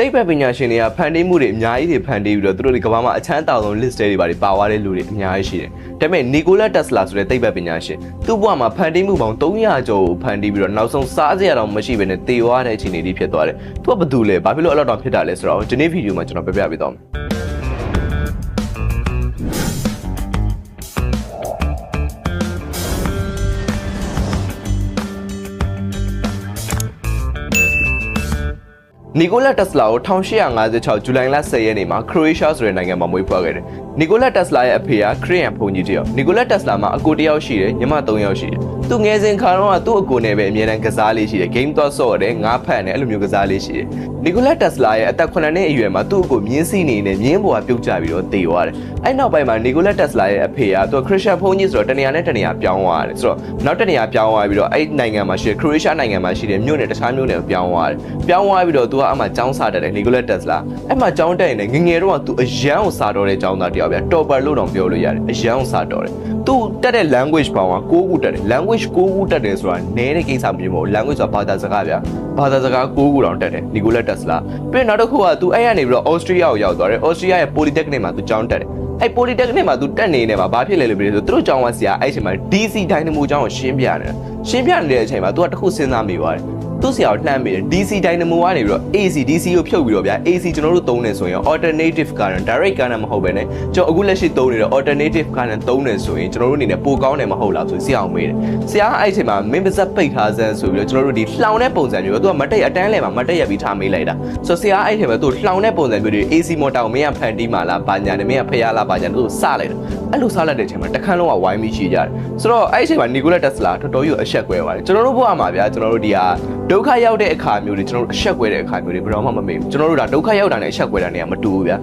သိပ္ပံပညာရှင်တွေကဖန်တီးမှုတွေအများကြီးတွေဖန်တီးပြီးတော့သူတို့ဒီကမ္ဘာမှာအချမ်းတောင်ဆုံး list တွေပါတွေပါသွားတဲ့လူတွေအများကြီးရှိတယ်ဒါပေမဲ့နီကိုလာတက်စလာဆိုတဲ့သိပ္ပံပညာရှင်သူ့ဘဝမှာဖန်တီးမှုပေါင်း300ကျော်ကိုဖန်တီးပြီးတော့နောက်ဆုံးစားစရာတော့မရှိဘဲနဲ့တေသွားတဲ့အခြေအနေတွေဖြစ်သွားတယ်သူကဘာတူလဲဘာဖြစ်လို့အဲ့လိုတော့ဖြစ်တာလဲဆိုတော့ဒီနေ့ဗီဒီယိုမှာကျွန်တော်ပြပြပေးသွားမယ် နီကိုလာတက်စလာကို1856ဇူလိုင်လ10ရက်နေ့မှာခရိုအေးရှားဆိုတဲ့နိုင်ငံမှာမွေးဖွားခဲ့တယ်။ နီကိုလာတက်စလာရဲ့အဖေကခရစ်ယာန်ဘုန်းကြီးတယောက်။နီကိုလာတက်စလာမှာအကိုတယောက်ရှိတယ်၊ညီမ3ယောက်ရှိတယ်။သူငယ်စဉ်ခါတော့ကသူ့အကိုနဲ့ပဲအမြဲတမ်းကစားလေးရှိတယ်။ game တော့ဆော့တယ်၊ငါးဖက်တယ်အဲ့လိုမျိုးကစားလေးရှိတယ်။နီကိုလာတက်စလာရဲ့အသက်9နှစ်အရွယ်မှာသူ့အကိုမြင်းစီနေနဲ့မြင်းပေါ်ကပြုတ်ကျပြီးတော့တေသွားတယ်။အဲ့နောက်ပိုင်းမှာနီကိုလာတက်စလာရဲ့အဖေကသူခရစ်ယာန်ဘုန်းကြီးဆိုတော့တနေရာနဲ့တနေရာပြောင်းသွားတယ်။ဆိုတော့နောက်တနေရာပြောင်းသွားပြီးတော့အဲ့နိုင်ငံမှာရှိတဲ့ခရိုအေးရှားနိုင်ငံမှာရှိတဲ့မြို့နယ်တခြားမြို့နယ်ကိုပြောင်းသွားတယ်။ပြောင်းသွားပြီးတော့သူကအမှကျောင်းစားတယ်နီကိုလက်တက်စလာအဲ့မှာကျောင်းတက်ရင်လည်းငငယ်တော့ကသူအရန်ကိုစားတော့တဲ့ကျောင်းသားတယောက်ဗျာတော်ပါလို့တော့ပြောလို့ရတယ်အရန်ကိုစားတော့တယ်သူတက်တဲ့ language ပေါင်းက6ခုတက်တယ် language 6ခုတက်တယ်ဆိုတာနည်းတဲ့ကိစ္စမျိုးမဟုတ် language ဆိုတာဘာသာစကားဗျာဘာသာစကား6ခုတောင်တက်တယ်နီကိုလက်တက်စလာပြီးတော့နောက်တစ်ခုကသူအဲ့ရနေပြီးတော့ Austria ကိုရောက်သွားတယ် Austria ရဲ့ Polytechnic မှာသူကျောင်းတက်တယ်အဲ့ Polytechnic မှာသူတက်နေနေမှာဘာဖြစ်လဲလို့ပြောလို့ဆိုသူတို့ကျောင်းကဆရာအဲ့အချိန်မှာ DC Dynamo ကျောင်းကိုရှင်းပြတယ်ရှင်းပြနေတဲ့အချိန်မှာသူကတခုစဉ်းစားမိသွားတယ် သူ့ဆရာကိုလှမ်းပြီးတယ် DC Dynamo ကနေပြီးတော့ AC DC ကိုဖြုတ်ပြီးတော့ဗျာ AC ကျွန်တော်တို့သုံးနေဆိုရင် alternative current direct current မဟုတ်ဘဲねကျွန်တော်အခုလက်ရှိသုံးနေတဲ့ alternative current သုံးနေဆိုရင်ကျွန်တော်တို့အနေနဲ့ပိုကောင်းတယ်မဟုတ်လားဆိုဆရာအောင်မေးတယ်ဆရာအဲ့အချိန်မှာမင်းပါဇက်ပိတ်ထားစမ်းဆိုပြီးတော့ကျွန်တော်တို့ဒီလှောင်တဲ့ပုံစံမျိုးပဲသူကမတက်အတန်းလဲမှာမတက်ရပြီးထားမေးလိုက်တာဆိုဆရာအဲ့အချိန်မှာသူလှောင်တဲ့ပုံစံမျိုးတွေ AC motor ကိုမင်းကဖန်တီးမှလားဘာညာနဲ့မင်းကဖျားလားဘာညာသူစလိုက်တာအဲ့လိုစလိုက်တဲ့အချိန်မှာတခန်းလုံးကဝိုင်းပြီးရှိကြတယ်ဆိုတော့အဲ့အချိန်မှာနီကိုလက်တက်စလာတော်တော်ကြီးအဆက်ကွဲသွားတယ်ကျွန်တော်တို့ဘဝမှာဗျာကျွန်တော်တို့ဒီဟာဒုက္ခရောက်တဲ့အခါမျိုးတွေကျွန်တော်တို့အဆက်ကွဲတဲ့အခါမျိုးတွေဘယ်တော့မှမမေ့ဘူးကျွန်တော်တို့ဒါဒုက္ခရောက်တာနဲ့အဆက်ကွဲတာနဲ့မတူဘူးဗျာ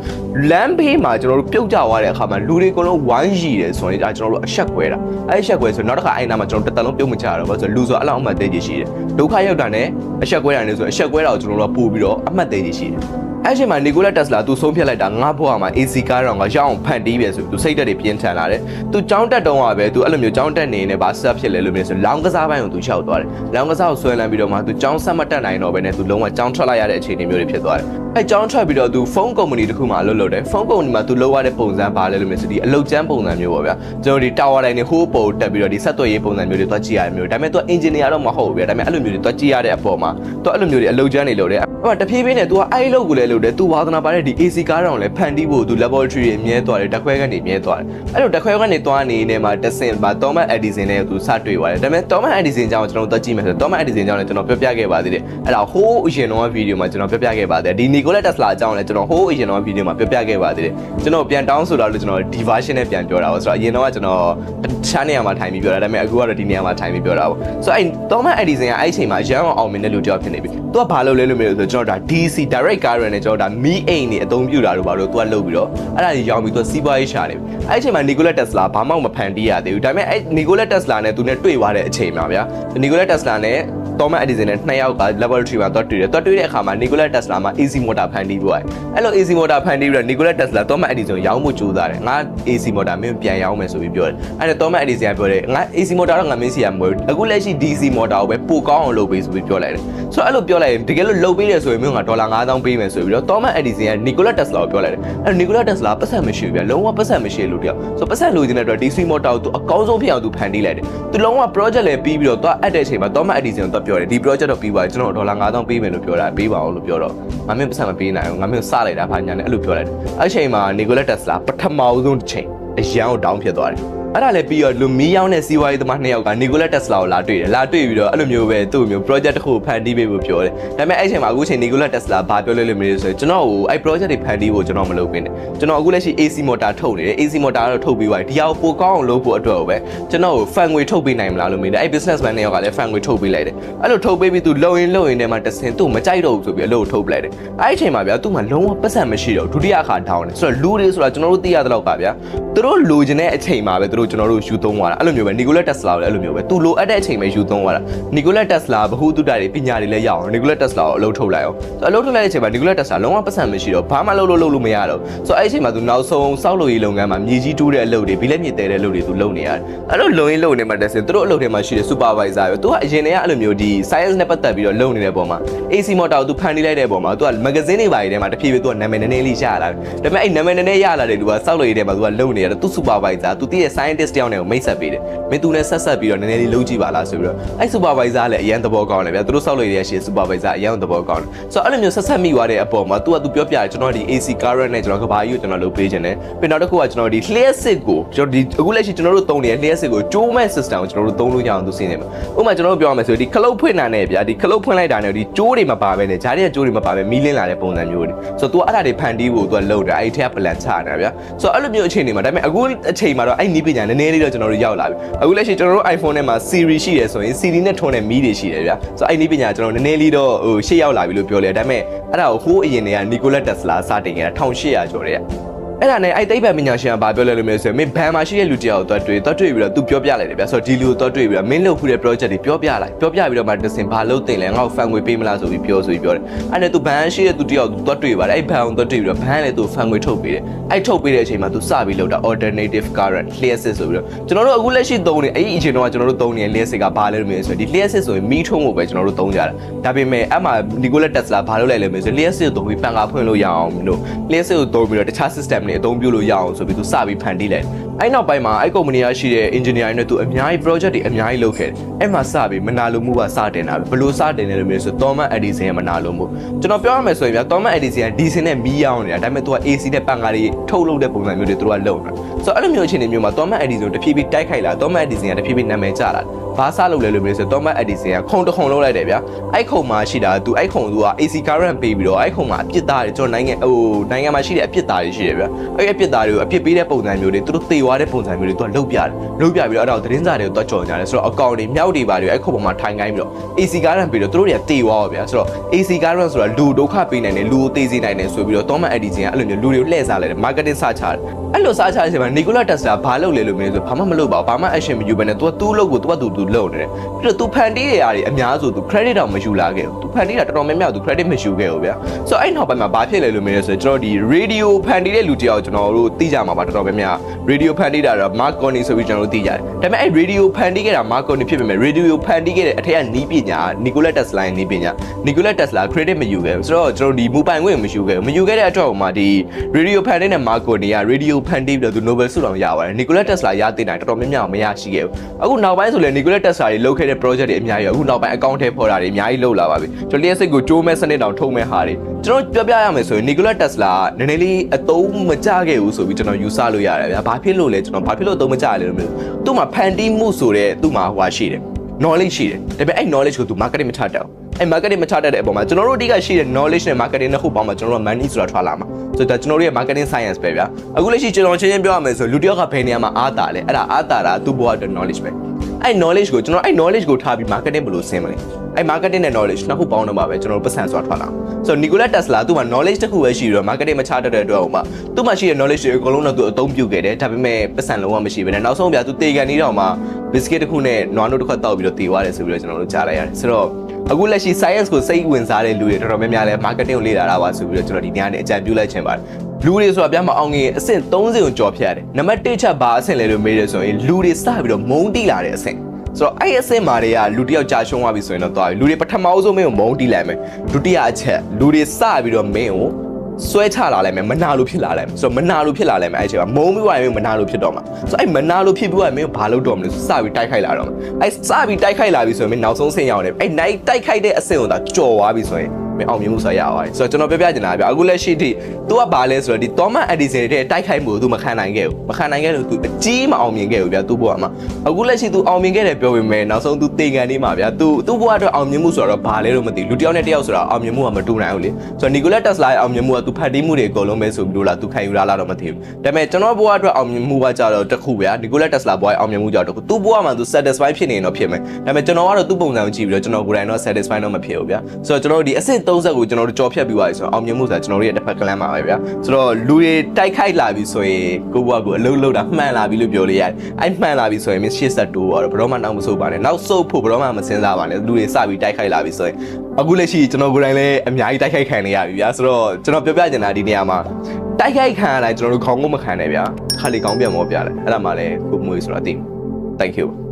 လမ်းဘေးမှာကျွန်တော်တို့ပြုတ်ကျသွားတဲ့အခါမှာလူတွေအကုန်လုံးဝိုင်းရည်တယ်ဆိုရင်ဒါကျွန်တော်တို့အဆက်ကွဲတာအဲ့အဆက်ကွဲဆိုနောက်တစ်ခါအဲ့နာမှာကျွန်တော်တစ်သက်လုံးပြုတ်မချရတော့ဘာဆိုလူဆိုအဲ့လောက်အမှတ်သေးကြီးရှိတယ်ဒုက္ခရောက်တာနဲ့အဆက်ကွဲတာနဲ့ဆိုအဆက်ကွဲတာကိုကျွန်တော်တို့ကပို့ပြီးတော့အမှတ်သေးကြီးရှိတယ် အဲ့ချိန်မှာနီကိုလာတက်စလာသူဆုံးဖြတ်လိုက်တာငါ့ဘဝမှာ AC ကားတော့ငါရအောင်ဖန်တီးပဲဆိုပြီးသူစိတ်တက်တွေပြင်းထန်လာတယ်။သူကြောင်းတက်တုံးကပဲသူအဲ့လိုမျိုးကြောင်းတက်နေနေပါဆက်ဖြစ်လေလို့မျိုးဆိုလောင်းကစားပိုင်းကိုသူလျှောက်သွားတယ်။လောင်းကစားကိုဆွဲလန်းပြီးတော့မှသူကြောင်းဆက်မတက်နိုင်တော့ဘဲနဲ့သူလုံးဝကြောင်းထွက်လိုက်ရတဲ့အခြေအနေမျိုးတွေဖြစ်သွားတယ်။အဲ့ကြောင်းထွက်ပြီးတော့သူဖုန်းကုမ္ပဏီတစ်ခုမှအလုပ်လုပ်တယ်။ဖုန်းကုမ္ပဏီမှာသူလုပ်ရတဲ့ပုံစံပါလဲလို့မျိုးဆိုဒီအလုပ်ကျန်းပုံစံမျိုးပေါ့ဗျာ။ကျွန်တော်ဒီတာဝါတိုင်းနဲ့ဟိုးပေါ်တက်ပြီးတော့ဒီဆက်သွယ်ရေးပုံစံမျိုးတွေတွားကြည့်ရမျိုးဒါပေမဲ့သူအင်ဂျင်နီယာတော့မဟုတ်ဘူးဗျာ။ဒါပေမဲ့အဲ့လိုမျိုးတွေတွားကြည့်ရတဲ့အပေါ်မှာသူအဲ့လိုမျိုးတွေအလုပ်ကျန်းတွေလုပ်တယ်။ အဲ့မှာတဖြည်းဖြည်းနဲ့ तू ကအဲ့လုပ်ကိုလည်းလုပ်တယ်။ तू ဝါသနာပါတဲ့ဒီ AC ကားတောင်လည်းဖန်တီးဖို့ तू laboratory တွေမြဲသွားတယ်။တက်ခွဲကနေမြဲသွားတယ်။အဲ့လိုတက်ခွဲကနေသွားနေနေမှာတဆင်ပါ Thomas Edison နဲ့ तू စတွေ့သွားတယ်။ဒါပေမဲ့ Thomas Edison ကြောင့်ကျွန်တော်တို့ကြည့်မယ်ဆိုတော့ Thomas Edison ကြောင့်လည်းကျွန်တော်ပြောပြခဲ့ပါသေးတယ်။အဲ့ဒါဟိုးအရင်တော့ဗီဒီယိုမှာကျွန်တော်ပြောပြခဲ့ပါသေးတယ်။ဒီ Nikola Tesla အကြောင်းလည်းကျွန်တော်ဟိုးအရင်တော့ဗီဒီယိုမှာပြောပြခဲ့ပါသေးတယ်။ကျွန်တော်ပြန်တောင်းဆိုတာလို့ကျွန်တော်ဒီ version နဲ့ပြန်ပြောတာပေါ့ဆိုတော့အရင်တော့ကျွန်တော်တခြားနေရာမှာထိုင်ပြီးပြောတာဒါပေမဲ့အခုကတော့ဒီနေရာမှာထိုင်ပြီးပြောတာပေါ့။ဆိုတော့အဲ့ Thomas Edison ကအဲ့အချိန်မှာရန်အောင်အောင်မြင်တဲ့လူတစ်ယောက်ဖြစ်နေပြီ။ तू ကဘာလုပ်လဲလို့မလို့ဆိုတော့ ကျွန်တော်ဒါ DC direct current နဲ့ကျွန်တော်ဒါမီးအိမ်နေအသုံးပြုတာတို့ဘာလို့ तू ကလုပ်ပြီးတော့အဲ့ဒါကြီးရောင်းပြီး तू စီးပွားရေးရှာနေပြီ။အဲ့အချိန်မှာ Nikola Tesla ဘာမှမဖန်တီးရသေးဘူး။ဒါပေမဲ့အဲ့ Nikola Tesla နဲ့ तू နဲ့တွေ့သွားတဲ့အချိန်မှာဗျာ။ Nikola Tesla နဲ့ Thomas Edison နဲ့နှစ်ယောက်က laboratory မှာတော့တွေ့တယ်။တော့တွေ့တဲ့အခါမှာ Nikola Tesla မှာ AC motor ဖန်တီးဖို့အဲ့လို AC motor ဖန်တီးပြီးတော့ Nikola Tesla Thomas Edison ရောင်းဖို့ကြိုးစားတယ်။ငါ AC motor မင်းပြန်ရောင်းမယ်ဆိုပြီးပြောတယ်။အဲ့ဒါ Thomas Edison ကပြောတယ်ငါ AC motor တော့ငါမင်းစီရမဟုတ်ဘူး။အခုလက်ရှိ DC motor ကိုပဲပိုကောင်းအောင်လုပ်ပေးဆိုပြီးပြောလိုက်တယ်။ဆိုတော့အဲ့လိုပြောလိုက်ရင်တကယ်လို့လုပ်ပေးတယ်ဆိုရင်မင်းကဒေါ်လာ9000ပေးမယ်ဆိုပြီးတော့ Thomas Edison က Nikola Tesla ကိုပြောလိုက်တယ်။အဲ့ Nikola Tesla ပတ်စံမရှိဘူးဗျာ။လုံးဝပတ်စံမရှိလို့တယောက်။ဆိုပတ်စံလိုချင်တဲ့အတွက် DC motor ကိုသူအကောင်းဆုံးဖြစ်အောင်သူဖန်တီးလိုက်တယ်။သူလုံးဝ project လည်းပြီးပြီးတော့သွားအပ်တဲ့အချိန်မှာ Thomas Edison ကိုတော့ပြောတယ်ဒီ project တော့ပြီးသွားကျွန်တော်ဒေါ်လာ9000ပေးမယ်လို့ပြောတာပေးပါအောင်လို့ပြောတော့ငါမင်းပတ်စံမပေးနိုင်ဘူးငါမင်းစလိုက်တာဘာညာနဲ့အဲ့လိုပြောလိုက်တယ်အဲ့ချိန်မှာ Nikola Tesla ပထမဆုံးတစ်ချိန်အရန်ကိုတောင်းဖြစ်သွားတယ် အဲ့ဒါလည်းပြီးတော့လူမီးရောင်းတဲ့စီးပွားရေးသမားနှစ်ယောက်ကနီကိုလက်တက်စလာကိုလာတွေ့တယ်လာတွေ့ပြီးတော့အဲ့လိုမျိုးပဲသူ့မျိုး project တစ်ခုဖန်တီးပေးဖို့ပြောတယ်ဒါပေမဲ့အဲ့ချိန်မှာအခုချိန်နီကိုလက်တက်စလာဘာပြောလဲလို့မလို့ဆိုရင်ကျွန်တော်ကိုအဲ့ project တွေဖန်တီးဖို့ကျွန်တော်မလုပ်ဘဲနဲ့ကျွန်တော်အခုလက်ရှိ AC motor ထုတ်နေတယ် AC motor ကတော့ထုတ်ပြီးသွားပြီဒီဟာကိုပိုကောင်းအောင်လုပ်ဖို့အတွက်ကိုပဲကျွန်တော်ကို fan ငွေထုတ်ပေးနိုင်မလားလို့မေးတယ်အဲ့ businessman နှစ်ယောက်ကလည်း fan ငွေထုတ်ပေးလိုက်တယ်အဲ့လိုထုတ်ပေးပြီးသူလုံရင်လုံရင်ထဲမှာတဆင်သူ့မကြိုက်တော့ဘူးဆိုပြီးအလုပ်ထုတ်ပလိုက်တယ်အဲ့ဒီချိန်မှာဗျာသူ့မှာလုံးဝပတ်စံမရှိတော့ဒုတိယအခါ down တယ်ဆိုတော့လူတွေဆိုတာကျွန်တော်တို့သိရတဲ့လောက်ကဗျာသူတို့လိုချင်တဲ့အချိန်မှာပဲသူတို့တို့ကျွန်တော်တို့ယူသုံးသွားတာအဲ့လိုမျိုးပဲနီကိုလက်တက်စလာကိုလည်းအဲ့လိုမျိုးပဲသူလိုအပ်တဲ့အချိန်ပဲယူသုံးသွားတာနီကိုလက်တက်စလာဘ ഹു တုတ္တတွေပညာတွေလည်းရအောင်နီကိုလက်တက်စလာကိုအလုပ်ထုတ်လိုက်အောင်ဆိုတော့အလုပ်ထုတ်လိုက်တဲ့အချိန်မှာနီကိုလက်တက်စလာလုံးဝပတ်စံမရှိတော့ဘာမှလုပ်လို့လုပ်လို့မရတော့ဆိုတော့အဲ့အချိန်မှာသူနောက်ဆုံးစောက်လို့ရေးလုပ်ငန်းမှာမြေကြီးတူးတဲ့အလုပ်တွေဘီလက်မြေတဲတဲ့အလုပ်တွေသူလုပ်နေရတယ်အဲ့လိုလုံရင်းလုံနေမှာတက်စင်သူတို့အလုပ်တွေမှာရှိတဲ့ supervisor ပဲသူကအရင်တည်းကအဲ့လိုမျိုးဒီ science နဲ့ပတ်သက်ပြီးတော့လုပ်နေတဲ့ပုံမှာ AC motor ကိုသူဖန်တီးလိုက်တဲ့ပုံမှာသူက magazine တွေပါတယ်ထဲမှာတဖြည်းဖြည်းသူကနာမည်နည်းနည်းလေးရလာတယ်ဒါပေမဲ့အဲ့နာမည်နည်းနည်းရလာတဲ့လူကစောက်လို့ရေးထဲမှာသူကလုံနေရတယ်သူ supervisor သူတည့်ရဲ့ scientist တယောက်နဲ့ကိုမိတ်ဆက်ပေးတယ်မင်းသူနဲ့ဆက်ဆက်ပြီးတော့နည်းနည်းလေးလုပ်ကြည့်ပါလားဆိုပြီးတော့အဲ့ supervisor ကလည်းအရန်သဘောကောင်းတယ်ဗျာသူတို့စောက်လို့ရေးရရှိ supervisor အရန်သဘောကောင်းတယ်ဆိုတော့အဲ့လိုမျိုးဆက်ဆက်မိသွားတဲ့အပေါ်မှာသူကသူပြောပြတယ်ကျွန်တော်ဒီ AC current နဲ့ကျွန်တော်ကဘာကြီးကိုကျွန်တော်လုပ်ပေးခြင်းတယ်ပြီးနောက်တစ်ခုကကျွန်တော်ဒီ clear sit ကိုကျွန်တော်ဒီအခုလက်ရှိကျွန်တော်တို့သုံးနေတဲ့ clear sit ကိုကျိုးမဲ့ system ကိုကျွန်တော်တို့သုံးလို့ရအောင်သူစီးနေမှာဥပမာကျွန်တော်တို့ပြောရမယ်ဆိုဒီခလုတ်ဖွင့်တာနဲ့ဗျာဒီခလုတ်ဖွင့်လိုက်တာနဲ့ဒီကျိုးတွေမပါဘဲနဲ့ဂျားတွေကကျိုးတွေမပါဘဲမီးလင်းလာတဲ့ပုံစံမျိုးတွေဆိုတော့ तू အဲ့ဒါတွေဖန်တီးဖို့ तू လုပ်တာအဲ့ထက် plan ချနေတာဗျာဆိုတော့အဲ့လိုမျိုးအခြေအနေမှာဒါပေမဲ့အခုအချိန်မှာတော့အဲ့နီးပညာနည်းနည်းလေးတော့ကျွန်တော်တို့ရောက်လာပြီအခုလက်ရှိကျွန်တော်တို့ iPhone ထဲမှာ Siri ရှိတယ်ဆိုရင် Siri နဲ့ထွန်းတဲ့မီးတွေရှိတယ်ဗျာဆိုတော့အဲ့နီးပညာကျွန်တော်နည်းနည်းလေးတော့ဟိုရှေ့ရောက်လာပြီလို့ပြောလဲဒါပေမဲ့အဲ့ဒါကိုဟိုးအရင်တွေက Nikola Tesla စတင်ခဲ့တာ1800ကျော်တဲ့ အဲ့ဒါနဲ့အဲ့သိပ္ပံပညာရှင်ကဘာပြောလဲလို့မျိုးဆိုရင်မင်းဘန်မှာရှိတဲ့လူတယောက်ကိုတွတ်တွေ့တွတ်တွေ့ပြီးတော့သူပြောပြလိုက်တယ်ဗျာဆိုတော့ဒီလူကိုတွတ်တွေ့ပြီးတော့မင်းလုပ်ခုတဲ့ project တွေပြောပြလိုက်ပြောပြပြီးတော့မှတစင်ဘာလုပ်တင်လဲငါ့ကိုဖန်ငွေပေးမလားဆိုပြီးပြောဆိုပြီးပြောတယ်အဲ့နဲ့သူဘန်ရှိတဲ့သူတယောက်ကိုတွတ်တွေ့ပါတယ်အဲ့ဘန်ကိုတွတ်တွေ့ပြီးတော့ဘန်လည်းသူဖန်ငွေထုတ်ပေးတယ်အဲ့ထုတ်ပေးတဲ့အချိန်မှာသူစပြီးလုပ်တာ alternative current liyassit ဆိုပြီးတော့ကျွန်တော်တို့အခုလက်ရှိသုံးနေအဲ့ဒီအချိန်တော့ကျွန်တော်တို့သုံးနေတဲ့ liyassit ကဘာလဲလို့မျိုးဆိုရင်ဒီ liyassit ဆိုရင်မီးထုံးဖို့ပဲကျွန်တော်တို့သုံးကြတာဒါပေမဲ့အဲ့မှာ Nikola Tesla ဘာလုပ်လိုက်လဲမျိုးဆို liyassit ကိုသုံးပြီးပန်ကာဖွင့်လို့ရအောင်လို့ liyassit ကိုသုံးပြီးတော့တခြား system တွေအသုံးပြုလို့ရအောင်ဆိုပြီးသူစပြီးဖန်တီးလိုက်အဲ့နောက်ပိုင်းမှာအဲ့ကုမ္ပဏီကရှိတဲ့ engineer တွေနဲ့သူအများကြီး project တွေအများကြီးလုပ်ခဲ့တယ်အဲ့မှာစပြီးမနာလိုမှုကစတင်တာပဲဘယ်လိုစတင်လဲလို့မျိုးဆို Thomas Edison ရဲ့မနာလိုမှုကျွန်တော်ပြောရမယ်ဆိုရင်ဗျာ Thomas Edison က DC နဲ့မီးရောင်းနေတာဒါပေမဲ့သူက AC နဲ့ပန်ကားတွေထုတ်လုပ်တဲ့ပုံစံမျိုးတွေသူကလုပ်နေတာဆိုတော့အဲ့လိုမျိုးအခြေအနေမျိုးမှာ Thomas Edison တဖြည်းဖြည်းတိုက်ခိုက်လာ Thomas Edison ကတဖြည်းဖြည်းနာမည်ကျလာ ဘာစလုပ်လဲလို့မျိုးဆို Thomas Edison ကခုံတခုံလုံးလိုက်တယ်ဗျာအဲ့ခုံမှာရှိတာသူအဲ့ခုံသူက AC current ပေးပြီးတော့အဲ့ခုံမှာအပြစ်သားတွေကျွန်တော်နိုင်ငံဟိုနိုင်ငံမှာရှိတဲ့အပြစ်သားတွေရှိတယ်ဗျာအဲ့အပြစ်သားတွေကိုအပြစ်ပေးတဲ့ပုံစံမျိုးတွေသူတို့သေသွားတဲ့ပုံစံမျိုးတွေသူကလုတ်ပြတယ်လုတ်ပြပြီးတော့အဲ့ဒါကိုသတင်းစာတွေကိုတွက်ကြော်ကြတယ်ဆိုတော့အကောင့်တွေမြောက်တွေပါတွေအဲ့ခုံပေါ်မှာထိုင်ခိုင်းပြီးတော့ AC current ပေးတော့သူတို့တွေကသေသွားပါဗျာဆိုတော့ AC current ဆိုတာလူဒုက္ခပေးနိုင်တယ်လူကိုသေစေနိုင်တယ်ဆိုပြီးတော့ Thomas Edison ကအဲ့လိုမျိုးလူတွေကိုလှည့်စားလိုက်တယ် marketing စချတယ်အဲ့လိုစချတဲ့အချိန်မှာ Nikola Tesla ဘာလုပ်လဲလို့မင်းဆိုဘာမှမလုပ်ပါဘူးဘာမှ action မယူဘဲနဲ့ तू ကသူ့လုပ်ကို तू ကသူသူလုပ်နေတယ်ပြီးတော့ तू ဖန်တီးရတွေအများစု तू credit တောင်မယူလာခဲ့ဘူး तू ဖန်တီးတာတော်တော်များများ तू credit မယူခဲ့ဘူးဗျာဆိုတော့အဲ့နောက်ပိုင်းမှာဘာဖြစ်လဲလို့မင်းဆိုကျွန်တော်ဒီ radio ဖန်တီးတဲ့လူတယောက်ကျွန်တော်တို့သိကြမှာပါတော်တော်များများ radio ဖန်တီးတာတော့ Mark Conning ဆိုပြီးကျွန်တော်တို့သိကြတယ်ဒါပေမဲ့အဲ့ radio ဖန်တီးခဲ့တာ Mark Conning ဖြစ်ပေမဲ့ radio ဖန်တီးခဲ့တဲ့အထက်ကနီးပညာ Nikola Tesla ရဲ့နီးပညာ Nikola Tesla credit မယူခဲ့ဘူးဆိုတော့ကျွန်တော်ဒီမူပိုင်ခွင့်မယူခဲ့ဘူးမယူခဲ့တဲ့အတွက်ဟိုမှာဒီ radio ဖန်တီးတဲ့ Mark Conning က radio ဖန်တီးပြီးတော့သူ Nobel ဆုတောင်ရပါတယ် Nikola Tesla ရတင်တာတော်တော်များများမရရှိခဲ့ဘူးအခုနောက်ပိုင်းဆိုလည်း Nikola Tesla တွေလုပ်ခဲ့တဲ့ project တွေအများကြီးအခုနောက်ပိုင်းအကောင့်ထဲဖော်တာတွေအများကြီးလုပ်လာပါပြီကျွန်တော်လျှက်စိတ်ကိုကြိုးမဲ့စနစ်တောင်ထုံးမဲ့ဟာတွေကျွန်တော်ပြောပြရမယ်ဆိုရင် Nikola Tesla နည်းနည်းလေးအသုံးမကျခဲ့ဘူးဆိုပြီးကျွန်တော်ယူဆလို့ရတယ်ဗျာဘာဖြစ်လို့လဲကျွန်တော်ဘာဖြစ်လို့အသုံးမကျရလဲလို့မျိုးသူ့မှာဖန်တီးမှုဆိုတဲ့သူ့မှာဟိုဟာရှိတယ် knowledge ရှိတယ်ဒါပေမဲ့အဲ့ knowledge ကိုသူ marketing မချတတ်ဘူးအဲ့ marketing မချတတ်တဲ့အပေါ်မှာကျွန်တော်တို့အဓိကရှိတဲ့ knowledge နဲ့ marketing နှစ်ခုပေါင်းမှာကျွန်တော်တို့ money ဆိုတာထွက်လာမှာဆိုတော့ကျွန်တော်တို့ရဲ့ marketing science ပဲဗျာအခုလက်ရှိကျွန်တော်ချင်းချင်းပြောရမယ်ဆိုလူတစ်ယောက်ကဘယ်နေရာမှာအားတာလဲအဲ့ဒါအားတာတာသူ့ဘဝအတွက် knowledge ပဲ အဲ့ knowledge ကိုကျွန်တော်အဲ့ knowledge ကိုထားပြီး marketing ဘယ်လိုဆင်းမလဲအဲ့ marketing နဲ့ knowledge နှစ်ခုပေါင်းတော့မှာပဲကျွန်တော်တို့ပတ်စံဆိုတာထွက်လာဆိုတော့ Nikola Tesla သူ့မှာ knowledge တစ်ခုပဲရှိပြီးတော့ marketing မချတတ်တဲ့အတွက်ဟိုမှာသူ့မှာရှိတဲ့ knowledge တွေအကုန်လုံးတော့သူအသုံးပြုခဲ့တယ်ဒါပေမဲ့ပတ်စံလုံးဝမရှိဘဲနဲ့နောက်ဆုံးပြသူတေကန်နေတော့မှ biscuit တစ်ခုနဲ့နွားနို့တစ်ခွက်တောက်ပြီးတော့တည်သွားတယ်ဆိုပြီးတော့ကျွန်တော်တို့ကြားလိုက်ရတယ်ဆိုတော့ အခုလက်ရှိ science ကိုစိတ်ဝင်စားတဲ့လူတွေတော်တော်များများလဲ marketing ကိုလေ့လာတာပါဆိုပြီးတော့ကျွန်တော်ဒီနေ့ကနေအကြံပြုလိုက်ချင်ပါတယ်လူတွေဆိုတာပြမအောင်ငင်အဆင့်30ကိုကြော်ဖြတ်ရတယ်နံပါတ်1ချက်ဘာအဆင့်လဲလို့မေးတယ်ဆိုရင်လူတွေစပြီးတော့မုန်းတိလာတဲ့အဆင့်ဆိုတော့အဲ့အဆင့်မာတွေကလူတယောက်ကြာရှုံးသွားပြီဆိုရင်တော့သွားပြီလူတွေပထမအဆုံးမင်းကိုမုန်းတိလိုက်မယ်ဒုတိယအချက်လူတွေစပြီးတော့မင်းကို ဆွဲချလာလိုက်မယ်မနာလို့ဖြစ်လာလိုက်မယ်ဆိုတော့မနာလို့ဖြစ်လာလိုက်မယ်အဲ့အချိန်မှာမုံပြီးွားရင်မနာလို့ဖြစ်တော့မှာဆိုတော့အဲ့မနာလို့ဖြစ်ပြီးွားရင်မင်းဘာလုပ်တော့မလဲဆိုစပြီးတိုက်ခိုက်လာတော့မှာအဲ့စပြီးတိုက်ခိုက်လာပြီဆိုရင်မင်းနောက်ဆုံးဆင့်ရောက်တယ်အဲ့နိုင်တိုက်ခိုက်တဲ့အဆင့်ကိုသာကြော်သွားပြီဆိုရင် မင်းအောင်မြင်မှုဆိုရရပါတယ်ဆိုတော့ကျွန်တော်ပြောပြချင်တာဗျအခုလက်ရှိထိ तू ကဘာလဲဆိုတော့ဒီ Thomas Edison ရဲ့တိုက်ခိုက်မှုကို तू မခံနိုင်ခဲ့ဘူးမခံနိုင်ခဲ့လို့ तू အကြီးမအောင်မြင်ခဲ့ဘူးဗျ तू ဘဝမှာအခုလက်ရှိ तू အောင်မြင်ခဲ့တယ်ပြောပေမဲ့နောက်ဆုံး तू တေကန်နေမှာဗျ तू သူ့ဘဝအတွက်အောင်မြင်မှုဆိုတော့ဘာလဲလို့မသိဘူးလူတစ်ယောက်နဲ့တစ်ယောက်ဆိုတာအောင်မြင်မှုကမတူနိုင်ဘူးလေဆိုတော့ Nikola Tesla ရဲ့အောင်မြင်မှုက तू ဖတ်တီးမှုတွေအကုန်လုံးပဲဆိုပြီးလို့လား तू ခံယူလာလားတော့မသိဘူးဒါပေမဲ့ကျွန်တော်ဘဝအတွက်အောင်မြင်မှုကကြတော့တစ်ခုဗျ Nikola Tesla ဘဝရဲ့အောင်မြင်မှုကြတော့တစ်ခုသူ့ဘဝမှာ तू satisfy ဖြစ်နေရင်တော့ဖြစ်မယ်ဒါပေမဲ့ကျွန်တော်ကတော့သူ့ပုံစံကိုကြည့်ပြီးတော့ကျွန်တော်ကိုယ်တိုင်တော့ satisfy တော့မဖြစ်ဘူးဗျဆိုတော့ကျွန်တော်တို့ဒီအဆင့် 30ကိုကျွန်တော်တို့ကြော်ဖြတ်ပြီးသွားပြီဆိုတော့အောင်မြင်မှုဆိုတာကျွန်တော်တို့ရဲ့တစ်ဖက်ကလမ်းပါပဲဗျာဆိုတော့လူတွေတိုက်ခိုက်လာပြီဆိုရင်ကိုဘွားကိုအလုံးလုံးတာမှန်လာပြီလို့ပြောလို့ရတယ်အဲ့မှန်လာပြီဆိုရင်မင်းရှေ့ဆက်တိုးတော့ဘယ်တော့မှနောက်မဆုတ်ပါနဲ့နောက်ဆုတ်ဖို့ဘယ်တော့မှမစင်စားပါနဲ့လူတွေစပြီးတိုက်ခိုက်လာပြီဆိုရင်အခုလက်ရှိကျွန်တော်ကိုယ်တိုင်လည်းအများကြီးတိုက်ခိုက်ခံနေရပြီဗျာဆိုတော့ကျွန်တော်ပြောပြချင်တာဒီနေရာမှာတိုက်ခိုက်ခံရတိုင်းကျွန်တော်တို့ခေါင်းကိုမခံနဲ့ဗျာခါလီကောင်းပြန်မောပြတယ်အဲ့ဒါမှလည်းကိုမွေးဆိုတာသိ Thank you